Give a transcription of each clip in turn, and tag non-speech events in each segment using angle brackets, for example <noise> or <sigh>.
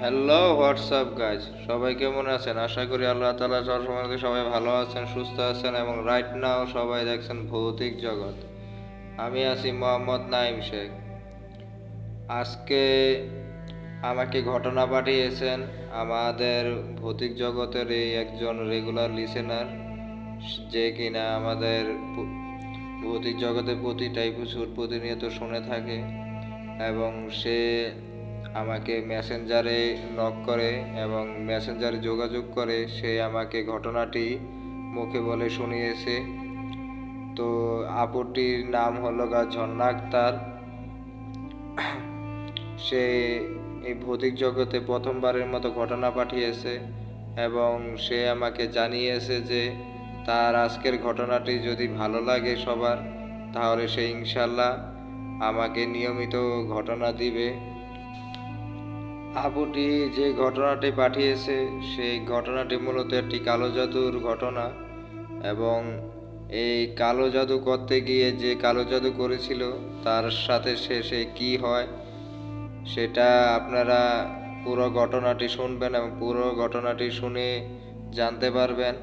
Hello WhatsApp guys সবাই কেমন আছেন? আশা করি আল্লাহ তালা সবসময় সবাই ভালো আছেন, সুস্থ আছেন এবং রাইট নাও সবাই দেখছেন ভৌতিক জগৎ। আমি আছি মোহাম্মদ নাইম শেখ। আজকে আমাকে ঘটনা পাঠিয়েছেন আমাদের ভৌতিক জগতের এই একজন রেগুলার লিসেনার যে কিনা আমাদের ভৌতিক জগতের প্রতিটা এপিসোড প্রতিনিয়ত শুনে থাকে এবং সে আমাকে মেসেঞ্জারে নক করে এবং মেসেঞ্জারে যোগাযোগ করে, সে আমাকে ঘটনাটি মুখে বলে শুনিয়েছে। তো আপুটির নাম হলো গা ঝর্ণা আক্তার। সে এই ভৌতিক জগতে প্রথমবারের মতো ঘটনা পাঠিয়েছে এবং সে আমাকে জানিয়েছে যে তার আজকের ঘটনাটি যদি ভালো লাগে সবার, তাহলে সে ইনশাল্লাহ আমাকে নিয়মিত ঘটনা দিবে। আপুটি যে ঘটনাটি পাঠিয়েছে, সেই ঘটনাটি মূলত একটি কালো জাদুর ঘটনা এবং এই কালো জাদু করতে গিয়ে যে কালো জাদু করেছিল, তার সাথে শেষে কি হয়, সেটা আপনারা পুরো ঘটনাটি শুনবেন এবং পুরো ঘটনাটি শুনে জানতে পারবেন।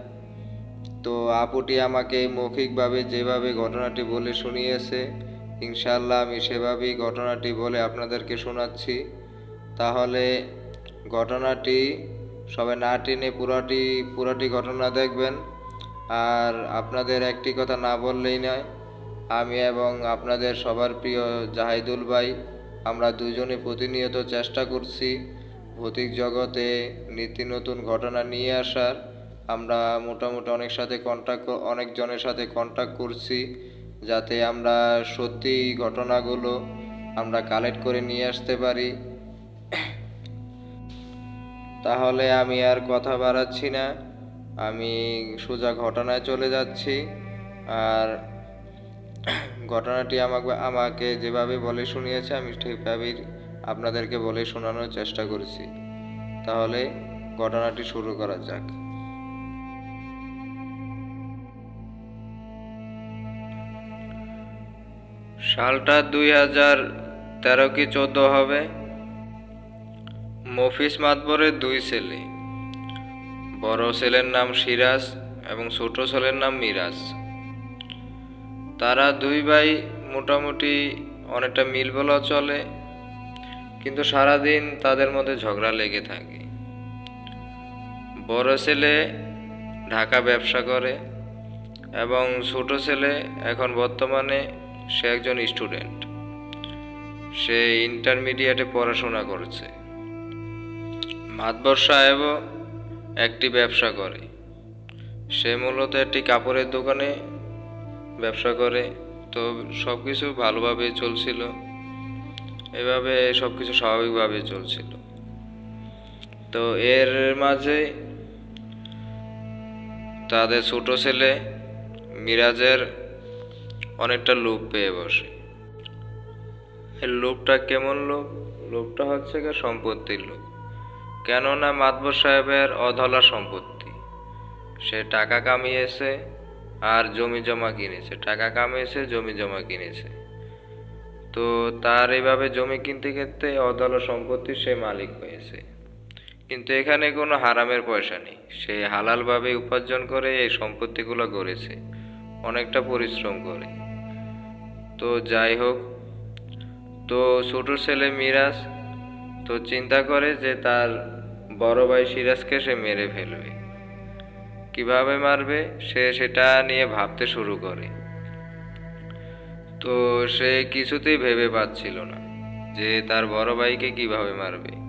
তো আপুটি আমাকে মৌখিকভাবে যেভাবে ঘটনাটি বলে শুনিয়েছে ইনশাল্লাহ আমি সেভাবেই ঘটনাটি বলে আপনাদেরকে শোনাচ্ছি। তাহলে ঘটনাটি, সবাই না টেনে পুরাটি পুরাটি ঘটনা দেখবেন। আর আপনাদের একটি কথা না বললেই নয়, আমি এবং আপনাদের সবার প্রিয় জাহিদুল ভাই, আমরা দুজনে প্রতিনিয়ত চেষ্টা করছি ভৌতিক জগতে নিত্য নতুন ঘটনা নিয়ে আসার। আমরা মোটামুটি অনেক সাথে কন্ট্যাক্ট অনেকজনের সাথে কন্ট্যাক্ট করছি, যাতে আমরা সত্যি ঘটনাগুলো আমরা কালেক্ট করে নিয়ে আসতে পারি। তাহলে আমি আর কথা বাড়াচ্ছি না। আমি সোজা ঘটনায় চলে যাচ্ছি। আর ঘটনাটি আমাকে আমাকে যেভাবে বলে শুনিয়েছে, আমি ঠিকভাবেই আপনাদেরকে বলে শোনানোর চেষ্টা করেছি। তাহলে ঘটনাটি শুরু করা যাক। সালটা দুই হাজার তেরো কি চোদ্দ হবে? মফিস মাতবরের দুই ছেলে। বড় ছেলের নাম সিরাজ এবং ছোট ছেলের নাম মিরাজ। তারা দুই ভাই মোটামুটি অনেকটা মিল বলা চলে, কিন্তু সারাদিন তাদের মধ্যে ঝগড়া লেগে থাকে। বড় ছেলে ঢাকা ব্যবসা করে এবং ছোট ছেলে এখন বর্তমানে সে একজন স্টুডেন্ট। সে ইন্টারমিডিয়েটে পড়াশোনা করছে। মাতবর সাহেবও একটি ব্যবসা করে। সে মূলত একটি কাপড়ের দোকানে ব্যবসা করে। তো সব কিছু ভালোভাবে চলছিল। এভাবে সব কিছু স্বাভাবিকভাবে চলছিল। তো এর মাঝে তাদের ছোট ছেলে মিরাজের অনেকটা লোভ পেয়ে বসে। এই লোভটা কেমন লোভ? লোভটা হচ্ছে সম্পত্তির লোভ। কেননা মাতবর সাহেবের অধলা সম্পত্তি। সে টাকা কামিয়েছে আর জমি জমা কিনেছে। টাকা কামিয়েছে, জমি জমা কিনেছে। তো তার এইভাবে জমি কিনতে কিনতে অধলা সম্পত্তির সে মালিক হয়েছে। কিন্তু এখানে কোনো হারামের পয়সা নেই। সে হালালভাবে উপার্জন করে এই সম্পত্তিগুলো গড়েছে। অনেকটা পরিশ্রম করে। তো যাই হোক, তো ছোটো ছেলে মিরাজ তো চিন্তা করে যে তার বড় ভাই সিরাজকে সে মেরে ফেলবে। কীভাবে মারবে, সে সেটা নিয়ে ভাবতে শুরু করে। তো সে কিছুতেই ভেবে পাচ্ছিল না যে তার বড় ভাইকে কীভাবে মারবে।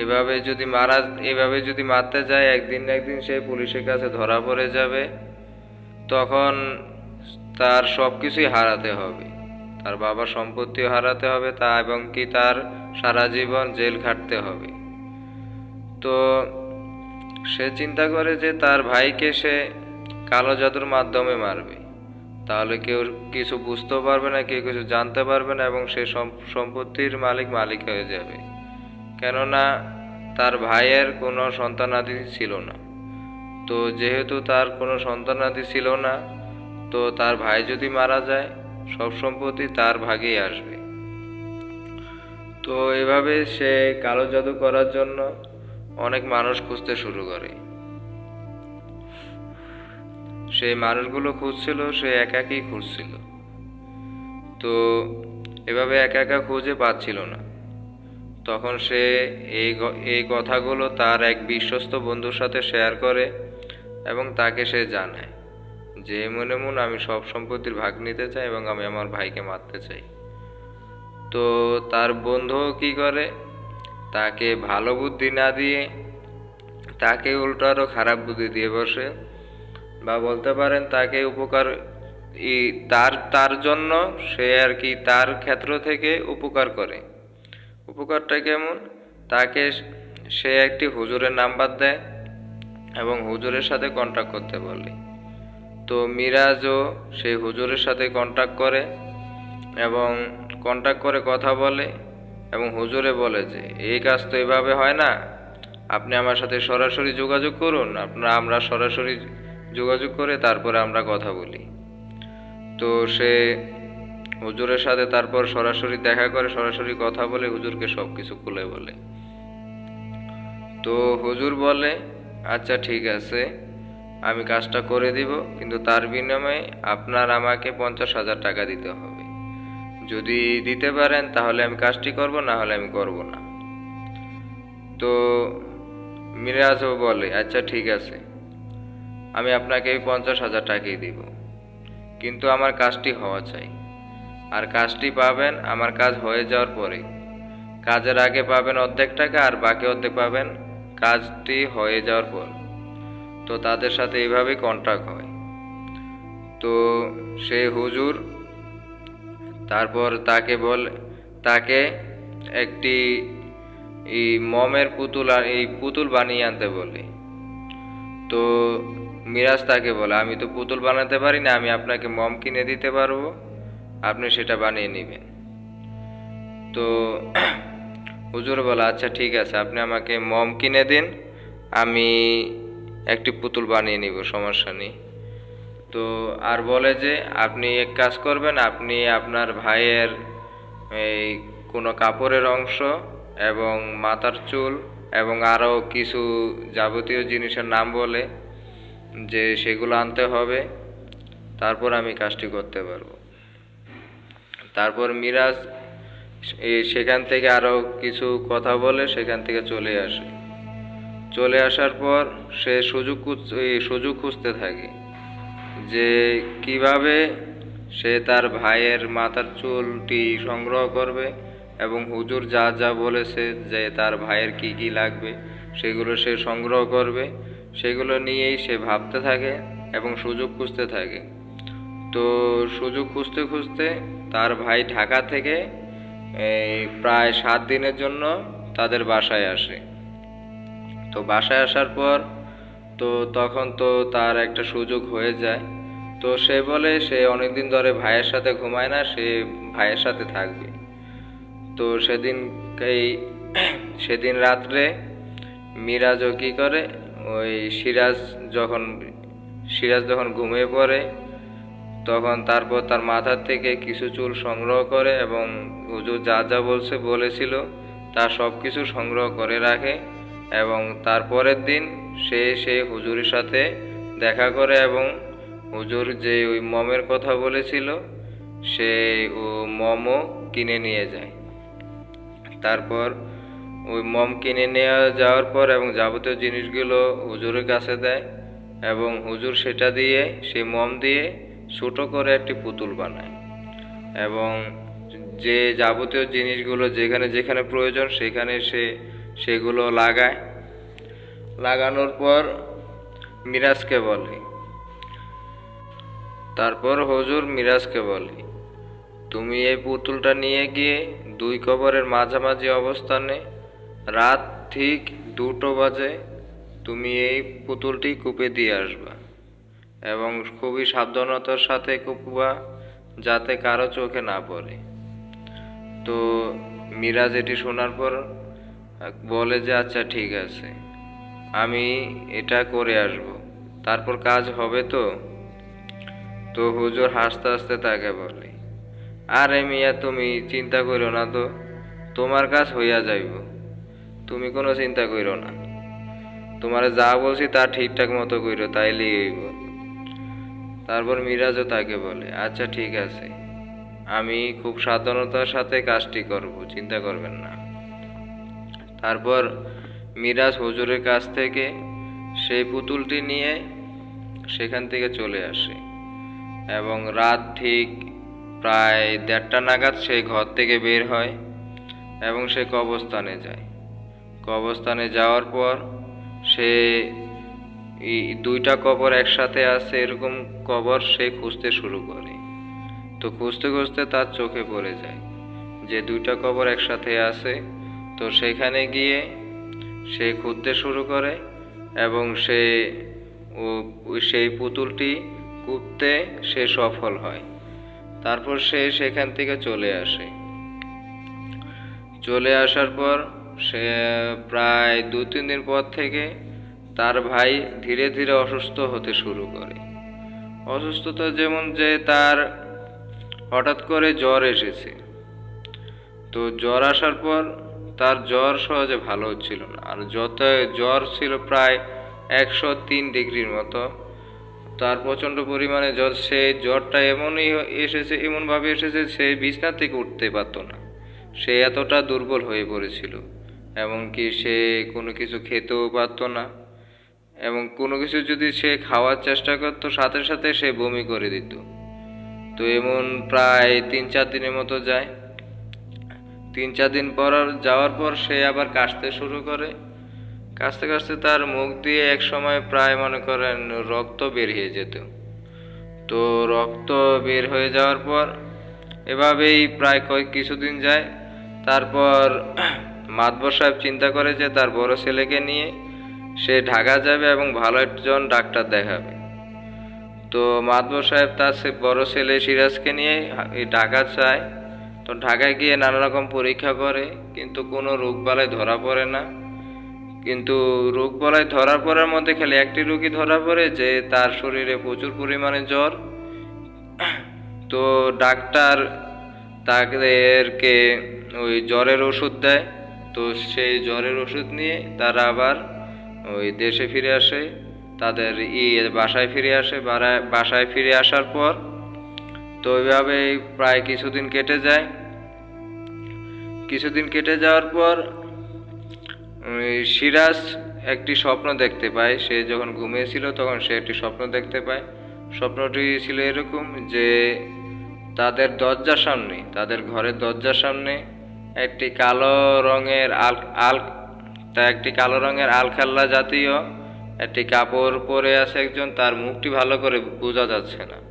এভাবে যদি মারা, এভাবে যদি মারতে যায়, একদিন না একদিন সে পুলিশের কাছে ধরা পড়ে যাবে। তখন তার সব কিছুই হারাতে হবে। তার বাবার সম্পত্তিও হারাতে হবে তা এবং কি তার সারা জীবন জেল খাটতে হবে। তো সে চিন্তা করে যে তার ভাইকে সে কালো জাদুর মাধ্যমে মারবে। তাহলে কেউ কিছু বুঝতেও পারবে না, কেউ কিছু জানতে পারবে না এবং সে সম- সম্পত্তির মালিক মালিক হয়ে যাবে। কেননা তার ভাইয়ের কোনো সন্তানাদি ছিল না। তো যেহেতু তার কোনো সন্তানাদি ছিল না, তো তার ভাই যদি মারা যায় সব সম্পত্তি তার ভাগেই আসবে। তো এভাবে সে কালো জাদু করার জন্য অনেক মানুষ খুঁজতে শুরু করে। সেই মানুষগুলো খুঁজছিল, সে একাকই খুঁজছিল। তো এভাবে একা একা খুঁজে পাচ্ছিল না। তখন সে এই এই কথাগুলো তার এক বিশ্বস্ত বন্ধুর সাথে শেয়ার করে এবং তাকে সে জানায়। যে মনে মন আমি সব সম্পত্তির ভাগ নিতে চাই এবং আমি আমার ভাইকে মারতে চাই। তো তার বন্ধুও কি করে? তাকে ভালো বুদ্ধি না দিয়ে, তাকে উল্টো আরও খারাপ বুদ্ধি দিয়ে বসে বা বলতে পারেন তাকে উপকার তার তার জন্য সে আর কি তার ক্ষেত্র থেকে উপকার করে। উপকারটা কেমন? তাকে সে একটি হুজুরের নাম্বার দেয় এবং হুজুরের সাথে কন্ট্যাক্ট করতে বলে। তো মিরাজও সেই হুজুরের সাথে কন্ট্যাক্ট করে এবং কন্ট্যাক্ট করে কথা বলে এবং হুজুরে বলে যে, এই কাজ তো এভাবে হয় না। আপনি আমার সাথে সরাসরি যোগাযোগ করুন। আপনারা, আমরা সরাসরি যোগাযোগ করে তারপরে আমরা কথা বলি। তো সে হুজুরের সাথে তারপর সরাসরি দেখা করে, সরাসরি কথা বলে, হুজুরকে সব কিছু খুলে বলে। তো হুজুর বলে আচ্ছা ঠিক আছে। আমি কাজটা করে দিব, কিন্তু তার বিনিময়ে আপনার আমাকে পঞ্চাশ হাজার টাকা দিতে হবে। যদি দিতে পারেন, তাহলে আমি কাজটি করব, না হলে আমি করব না। তো মিরাজও বলে আচ্ছা ঠিক আছে। আমি আপনাকে পঞ্চাশ হাজার টাকাই দিব। কিন্তু আমার কাজটি হওয়া চাই। আর কাজটি পাবেন, আমার কাজ হয়ে যাওয়ার পরে। কাজের আগে পাবেন অর্ধেক টাকা, আর বাকি অর্ধেক পাবেন কাজটি হয়ে যাওয়ার পর। তো তাদের সাথে এইভাবেই কন্ট্রাক্ট হয়। তো সে হুজুর তারপর তাকে বল, তাকে একটি এই মমের পুতুল আর এই পুতুল বানিয়ে আনতে বলে। তো মিরাজ তাকে বলে, আমি তো পুতুল বানাতে পারি না, আমি আপনাকে মম কিনে দিতে পারব। আপনি সেটা বানিয়ে নেবেন। তো হুজুর বলে আচ্ছা ঠিক আছে, আপনি আমাকে মম কিনে দিন। আমি একটি পুতুল বানিয়ে নিব, সমস্যা নেই। তো আর বলে যে, আপনি এক কাজ করবেন, আপনি আপনার ভাইয়ের এই কোনো কাপড়ের অংশ এবং মাথার চুল এবং আরও কিছু যাবতীয় জিনিসের নাম বলে যে সেগুলো আনতে হবে, তারপর আমি কাজটি করতে পারব। তারপর মিরাজ সেখান থেকে আরও কিছু কথা বলে সেখান থেকে চলে আসে। চলে আসার পর সে সুযোগ সুযোগ খুঁজতে থাকে যে কীভাবে সে তার ভাইয়ের মাথার চুলটি সংগ্রহ করবে এবং হুজুর যা যা বলেছে যে তার ভাইয়ের কি কি লাগবে, সেগুলো সে সংগ্রহ করবে। সেগুলো নিয়েই সে ভাবতে থাকে এবং সুযোগ খুঁজতে থাকে। তো সুযোগ খুঁজতে খুঁজতে তার ভাই ঢাকা থেকে প্রায় সাত দিনের জন্য তাদের বাসায় আসে। তো বাসায় আসার পর তো তখন তো তার একটা সুযোগ হয়ে যায়। তো সে বলে, সে অনেকদিন ধরে ভাইয়ের সাথে ঘুমায় না, সে ভাইয়ের সাথে থাকবে। তো সেদিন এই সেদিন রাত্রে মিরাজও কী করে? ওই সিরাজ যখন সিরাজ যখন ঘুমিয়ে পড়ে, তখন তারপর তার মাথার থেকে কিছু চুল সংগ্রহ করে এবং হুজুর যা যা বলছে বলেছিল, তা সব কিছু সংগ্রহ করে রাখে। এবং তারপরের দিন সে সেই হুজুরের সাথে দেখা করে এবং হুজুর যে ওই মমের কথা বলেছিল, সে ও মমও কিনে নিয়ে যায়। তারপর ওই মম কিনে নেওয়া যাওয়ার পর এবং যাবতীয় জিনিসগুলো হুজুরের কাছে দেয় এবং হুজুর সেটা দিয়ে সেই মম দিয়ে ছোটো করে একটি পুতুল বানায় এবং যে যাবতীয় জিনিসগুলো যেখানে যেখানে প্রয়োজন সেখানে সে সেগুলো লাগায়। লাগানোর পর মিরাজকে বলে। তারপর হুজুর মিরাজকে বলে, তুমি এই পুতুলটা নিয়ে গিয়ে দুই কবরের মাঝামাঝি অবস্থানে রাত ঠিক দুটো বাজে তুমি এই পুতুলটি কূপে দিয়ে আসবা এবং খুবই সাবধানতার সাথে কুপবা যাতে কারও চোখে না পড়ে। তো মিরাজ এটি শোনার পর বলে যে আচ্ছা ঠিক আছে। আমি এটা করে আসব। তারপর কাজ হবে তো? তো হুজুর হাসতে হাসতে তাকে বলে, আরে মিয়া, তুমি চিন্তা করো না তো। তোমার কাজ হইয়া যাইব। তুমি কোনো চিন্তা কইরো না। তোমার যা বলছি তা ঠিকঠাক মতো কইরো তাইলেই হইব। তারপর মিরাজও তাকে বলে আচ্ছা ঠিক আছে। আমি খুব সাবধানতার সাথে কাজটি করব, চিন্তা করবেন না। তারপর মিরাজ হুজুরের কাছ থেকে সেই পুতুলটি নিয়ে সেখান থেকে চলে আসে। এবং রাত ঠিক প্রায় দেড়টা নাগাদ সে ঘর থেকে বের হয় এবং সে কবরস্থানে যায়। কবরস্থানে যাওয়ার পর সে দুইটা কবর একসাথে আছে এরকম কবর সে খুঁজতে শুরু করে। তো খুঁজতে খুঁজতে তার চোখে পড়ে যায় যে দুইটা কবর একসাথে আছে। তো সেখানে গিয়ে সে খুঁজতে শুরু করে এবং সে সেই পুতুলটি কুপতে সে সফল হয়। তারপর সে সেখান থেকে চলে আসে। চলে আসার পর সে প্রায় দু তিন দিন পর থেকে তার ভাই ধীরে ধীরে অসুস্থ হতে শুরু করে। অসুস্থতা যেমন যে তার হঠাৎ করে জ্বর এসেছে। তো জ্বর আসার পর তার জ্বর সহজে ভালো হচ্ছিল না। আর যত জ্বর ছিল প্রায় একশো তিন ডিগ্রির মতো, তার প্রচণ্ড পরিমাণে জ্বর সে জ্বরটা এমনই এসেছে, এমনভাবে এসেছে, সে বিছনা থেকে উঠতে পারতো না। সে এতটা দুর্বল হয়ে পড়েছিল, এমনকি সে কোনো কিছু খেতেও পারতো না, এবং কোনো কিছু যদি সে খাওয়ার চেষ্টা করতো, সাথে সাথে সে বমি করে দিত। তো এমন প্রায় তিন চার দিনের মতো যায়। তিন চার দিন পর যাওয়ার পর সে আবার কাশতে শুরু করে। কাশতে কাশতে তার মুখ দিয়ে এক সময় প্রায় মনে করেন রক্ত বেরিয়ে যেত। তো রক্ত বের হয়ে যাওয়ার পর এভাবেই প্রায় কয়েক কিছুদিন যায়। তারপর মাতবর সাহেব চিন্তা করে যে তার বড় ছেলেকে নিয়ে সে ঢাকা যাবে এবং ভালো একজন ডাক্তার দেখাবে। তো মাতবর সাহেব তার বড় ছেলে সিরাজকে নিয়ে ঢাকা যায়। তো ঢাকায় গিয়ে নানা রকম পরীক্ষা করে, কিন্তু কোনো রোগ বালাই ধরা পড়ে না। কিন্তু রোগ বালাই ধরার পরের মধ্যে খালি একটি রোগী ধরা পড়ে, যে তার শরীরে প্রচুর পরিমাণে জ্বর। তো ডাক্তার তাদেরকে ওই জ্বরের ওষুধ দেয়। তো সেই জ্বরের ওষুধ নিয়ে তারা আবার ওই দেশে ফিরে আসে। তাদের ই বাসায় ফিরে আসে। বাসায় ফিরে আসার পর তো ওইভাবেই প্রায় কিছুদিন কেটে যায়। কিছুদিন কেটে যাওয়ার পর সিরাজ একটি স্বপ্ন দেখতে পায়। সে যখন ঘুমিয়েছিল তখন সে একটি স্বপ্ন দেখতে পায়। স্বপ্নটি ছিল এরকম যে, তাদের দরজার সামনে, তাদের ঘরের দরজার সামনে একটি কালো রঙের আল আল, তা একটি কালো রঙের আলখাল্লা জাতীয় একটি কাপড় পরে আছে একজন। তার মুখটি ভালো করে বোঝা যাচ্ছে না।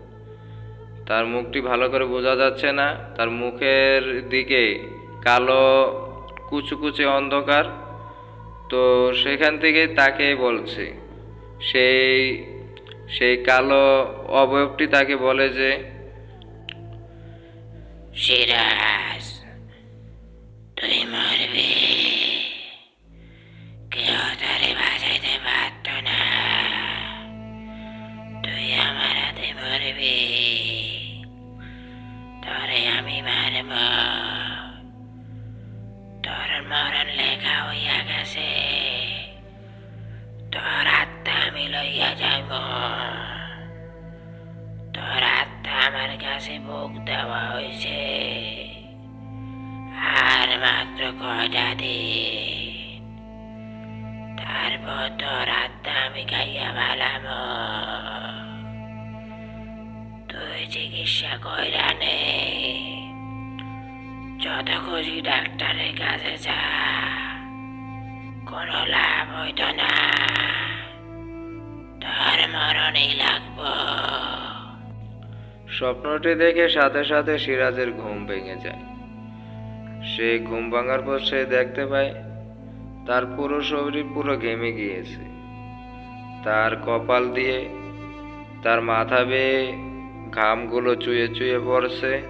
তার মুখটি ভালো করে বোঝা যাচ্ছে না। তার মুখের দিকে কালো, কুচুকুচে অন্ধকার। তো সেখান থেকে তাকে বলছে। সেই সেই কালো অবয়বটি তাকে বলে যে, সিরাজ। চিকিৎসা কইরা নে। যত খুশি ডাক্তারের কাছে যা, কোনো লাভ হইত না। তোর মরণই লাগবো। স্বপ্নটি দেখে সাথে সাথে সিরাজের ঘুম ভেঙে যায়। সে ঘুম ভাঙার পর সে দেখতে পায়, তার পুরো শরীর পুরো ঘেমে গিয়েছে। তার কপাল দিয়ে তার মাথা বেয়ে ঘামগুলো চুয়ে চুয়ে পড়ছে।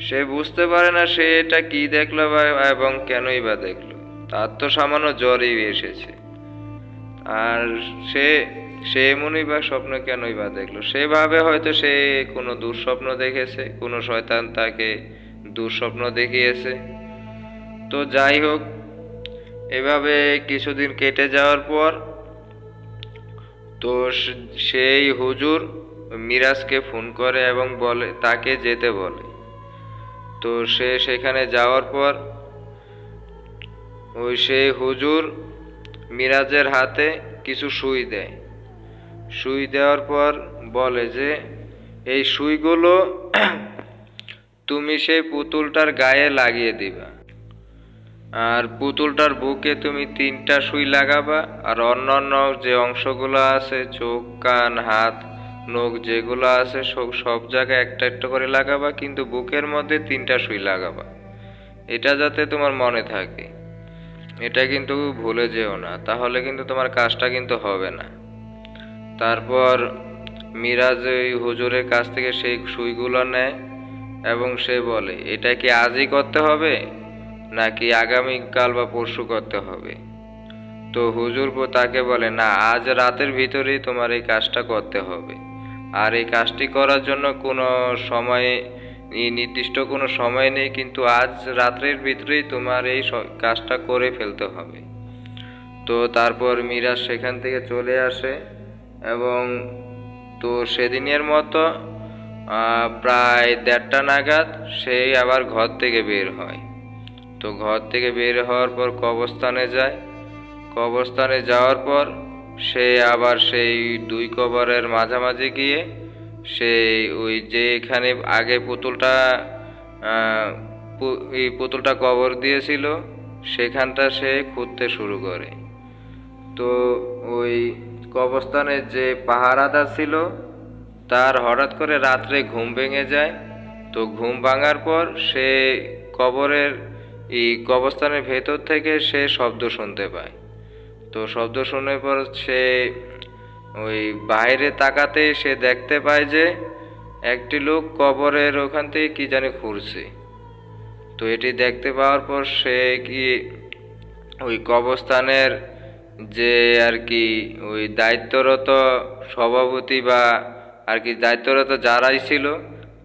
সে বুঝতে পারে না সে এটা কি দেখল বা এবং কেনই বা দেখল। তার তো সামান্য জ্বরই এসেছে। আর সে সে এমনই বা স্বপ্ন কেনই বা দেখল? সেভাবে হয়তো সে কোনো দুঃস্বপ্ন দেখেছে, কোনো শয়তান তাকে দুঃস্বপ্ন দেখিয়েছে। তো যাই হোক, এভাবে কিছুদিন কেটে যাওয়ার পর তো সেই হুজুর মিরাজকে ফোন করে এবং বলে, তাকে যেতে বলে। তো সে সেখানে যাওয়ার পর, ওই সেই হুজুর মিরাজের হাতে কিছু সুই দেয়। সুই দেওয়ার পর বলে যে, এই সুইগুলো <clears throat> তুমি সেই পুতুলটার গায়ে লাগিয়ে দিবা। আর পুতুলটার বুকে তুমি তিনটা সুই লাগাবা, আর অন্যান্য যে অংশগুলো আছে, চোখ, কান, হাত নখ যেগুলো আছে সব সব জায়গায় একটা একটা করে লাগাবা, কিন্তু বুকের মধ্যে তিনটা সুই লাগাবা। এটা যাতে তোমার মনে থাকে। এটা কিন্তু ভুলে যেও না। তাহলে কিন্তু তোমার কাজটা কিন্তু হবে না। তারপর মিরাজ ওই হুজুরের কাছ থেকে সেই সুইগুলো নেয় এবং সে বলে, এটা কি আজই করতে হবে? নাকি আগামীকাল বা পরশু করতে হবে? তো হুজুর তাকে বলে, না, আজ রাতের ভিতরেই তোমার এই কাজটা করতে হবে। আর এই কাজটি করার জন্য কোনো সময়ে নির্দিষ্ট কোনো সময় নেই, কিন্তু আজ রাত্রের ভিতরেই তোমার এই কাজটা করে ফেলতে হবে। তো তারপর মিরাজ সেখান থেকে চলে আসে এবং তো সেদিনের মতো প্রায় দেড়টা নাগাদ সেই আবার ঘর থেকে বের হয়। তো ঘর থেকে বের হওয়ার পর কবরস্থানে যায়। কবরস্থানে যাওয়ার পর সে আবার সেই দুই কবরের মাঝামাঝি গিয়ে সেই ওই যে এখানে আগে পুতুলটা এই পুতুলটা কবর দিয়েছিল, সেখানটা সে খুঁজতে শুরু করে। তো ওই কবরস্থানের যে পাহারাদার ছিল, তার হঠাৎ করে রাত্রে ঘুম ভেঙে যায়। তো ঘুম ভাঙার পর সে কবরের, এই কবরস্থানের ভেতর থেকে সে শব্দ শুনতে পায়। তো শব্দ শোনার পর সে ওই বাইরে তাকাতে সে দেখতে পায় যে একটি লোক কবরের ওখান থেকে কি জানি খুঁড়ছে তো এটি দেখতে পাওয়ার পর সে কি ওই কবরস্থানের যে আর কি ওই দায়িত্বরত সভাপতি বা আর কি দায়িত্বরত যারাই ছিল,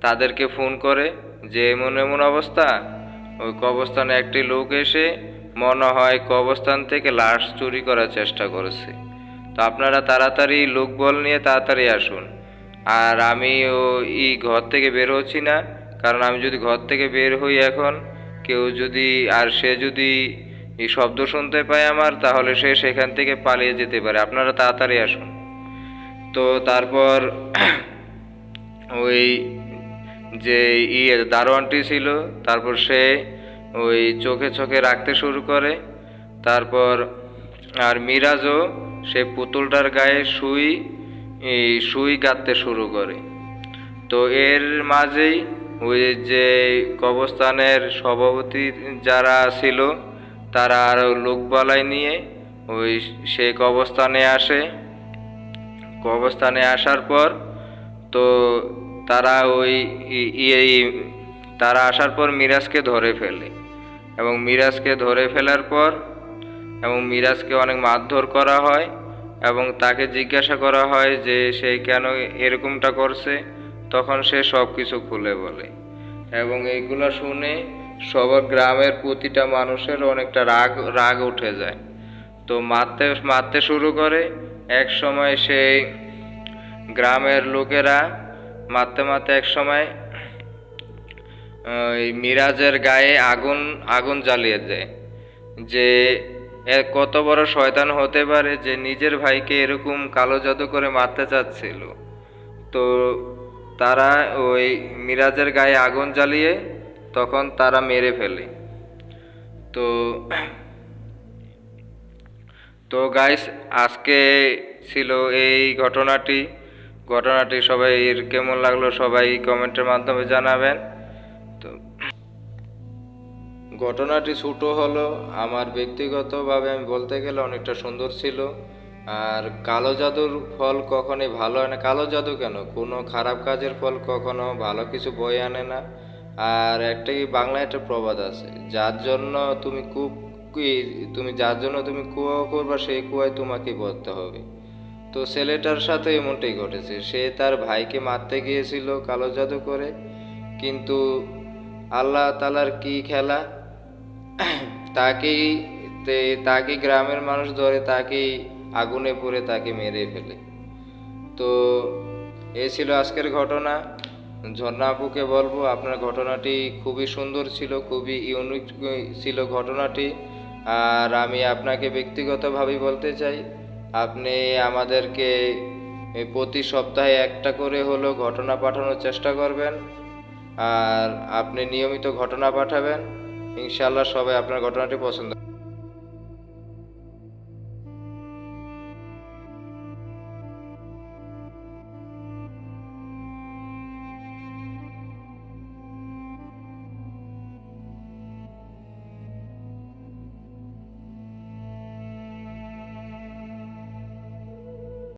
তাদেরকে ফোন করে যে এমন এমন অবস্থা। ওই কবরস্থানে একটি লোক এসে মনে হয় কবরস্থান থেকে লাশ চুরি করার চেষ্টা করেছে। তো আপনারা তাড়াতাড়ি লোকবল নিয়ে তাড়াতাড়ি আসুন। আর আমি ই ঘর থেকে বের হচ্ছি না, কারণ আমি যদি ঘর থেকে বের হই এখন, কেউ যদি, আর সে যদি এই শব্দ শুনতে পায় আমার, তাহলে সে সেখান থেকে পালিয়ে যেতে পারে। আপনারা তাড়াতাড়ি আসুন। তো তারপর ওই যে ইয়ে দারোয়ানটি ছিল, তারপর সে ওই চোখে চোখে রাখতে শুরু করে। তারপর আর মিরাজও সে পুতুলটার গায়ে সুই সুই গাঁথতে শুরু করে। তো এর মাঝেই ওই যে কবস্থানের সভাপতি যারা ছিল, তারা আরও লোকবালাই নিয়ে ওই সে কবরস্থানে আসে। কবস্থানে আসার পর তো তারা ওই তারা আসার পর মিরাজকে ধরে ফেলে। এবং মিরাজকে ধরে ফেলার পর এবং মিরাজকে অনেক মারধর করা হয় এবং তাকে জিজ্ঞাসা করা হয় যে সে কেন এরকমটা করছে, তখন সে সব কিছু খুলে বলে। এবং এইগুলো শুনে সবার গ্রামের প্রতিটা মানুষের অনেকটা রাগ রাগ উঠে যায়। তো মারতে মারতে শুরু করে, এক সময় সেই গ্রামের লোকেরা মারতে মারতে এক সময় মিরাজের গায়ে আগুন আগুন জ্বালিয়ে দেয়। যে কত বড় শয়তান হতে পারে যে নিজের ভাইকে এরকম কালো জাদু করে মারতে চাচ্ছিল। তো তারা ওই মিরাজের গায়ে আগুন জ্বালিয়ে তখন তারা মেরে ফেলে। তো তো গাইস আজকে ছিল এই ঘটনাটি। ঘটনাটি সবাই কেমন লাগল সবাই কমেন্টের মাধ্যমে জানাবেন। ঘটনাটি ছোটো হলো, আমার ব্যক্তিগতভাবে আমি বলতে গেলে অনেকটা সুন্দর ছিল। আর কালো জাদুর ফল কখনোই ভালো হয় না। কালো জাদু কেন? কোনো খারাপ কাজের ফল কখনো ভালো কিছু বয়ে আনে না। আর একটা কি বাংলায় একটা প্রবাদ আছে, যার জন্য তুমি কূপ তুমি যার জন্য তুমি কুয়া করবা, সেই কুয়ায় তোমাকে পড়তে হবে। তো ছেলেটার সাথে এমনটাই ঘটেছে, সে তার ভাইকে মারতে গিয়েছিল কালো জাদু করে। কিন্তু আল্লাহ তালার কি খেলা? তাকেই তাকে গ্রামের মানুষ ধরে, তাকেই আগুনে পুড়ে তাকে মেরে ফেলে। তো এ ছিল আজকের ঘটনা। ঝর্ণা আপুকে বলব, আপনার ঘটনাটি খুবই সুন্দর ছিল, খুবই ইউনিক ছিল ঘটনাটি। আর আমি আপনাকে ব্যক্তিগতভাবে বলতে চাই, আপনি আমাদেরকে প্রতি সপ্তাহে একটা করে হলেও ঘটনা পাঠানোর চেষ্টা করবেন। আর আপনি নিয়মিত ঘটনা পাঠাবেন। ইনশাল্লাহ সবাই আপনার ঘটনাটি পছন্দ